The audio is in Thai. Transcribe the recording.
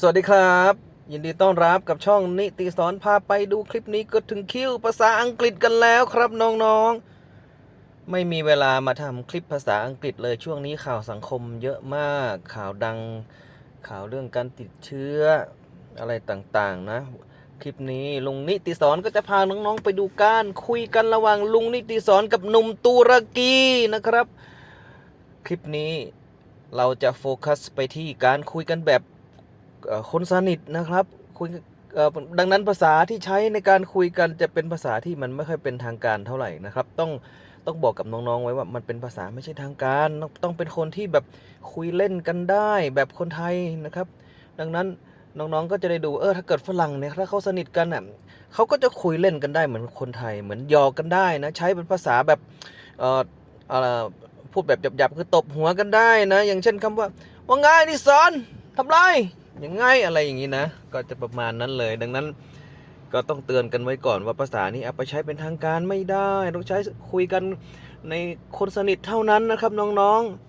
สวัสดีครับ ยินดีต้อนรับกับช่องนิติสอนพาไปดูคลิปนี้ก็ถึงคิวภาษาอังกฤษกันแล้วครับน้องๆ ไม่มีเวลามาทำคลิปภาษาอังกฤษเลยช่วงนี้ข่าวสังคมเยอะมากข่าวดัง ข่าวเรื่องการติดเชื้ออะไรต่างๆนะ คลิปนี้ลุงนิติสอนก็จะพาน้องๆไปดูการคุยกันระหว่างลุงนิติสอนกับหนุ่มตุรกีนะครับ คลิปนี้เราจะโฟกัสไปที่การคุยกันแบบ คนสนิทนะครับคุยดังนั้นภาษาที่ใช้ในการคุยกันจะเป็นภาษาที่มันไม่ค่อยเป็นทางการเท่าไหร่นะครับ ต้องต้องบอกกับน้องๆไว้ว่ามันเป็นภาษาไม่ใช่ทางการต้องต้องเป็นคนที่แบบคุยเล่นกันได้แบบคนไทยนะครับ ดังนั้นน้องๆก็จะได้ดูเออถ้าเกิดฝรั่งเนี่ยถ้าเขาสนิทกันอะเขาก็จะคุยเล่นกันได้เหมือนคนไทย เหมือนหยอกกันได้นะใช้เป็นภาษาแบบเอ่อเออพูดแบบหยาบๆคือตบหัวกันได้นะ อย่างเช่นคำว่าว่าไงนี่สอนทำไร ยังไงอะไรอย่างนี้นะ ก็จะประมาณนั้นเลย ดังนั้นก็ต้องเตือนกันไว้ก่อนว่าภาษานี้เอาไปใช้เป็นทางการไม่ได้ ต้องใช้คุยกันในคนสนิทเท่านั้นนะครับน้องๆ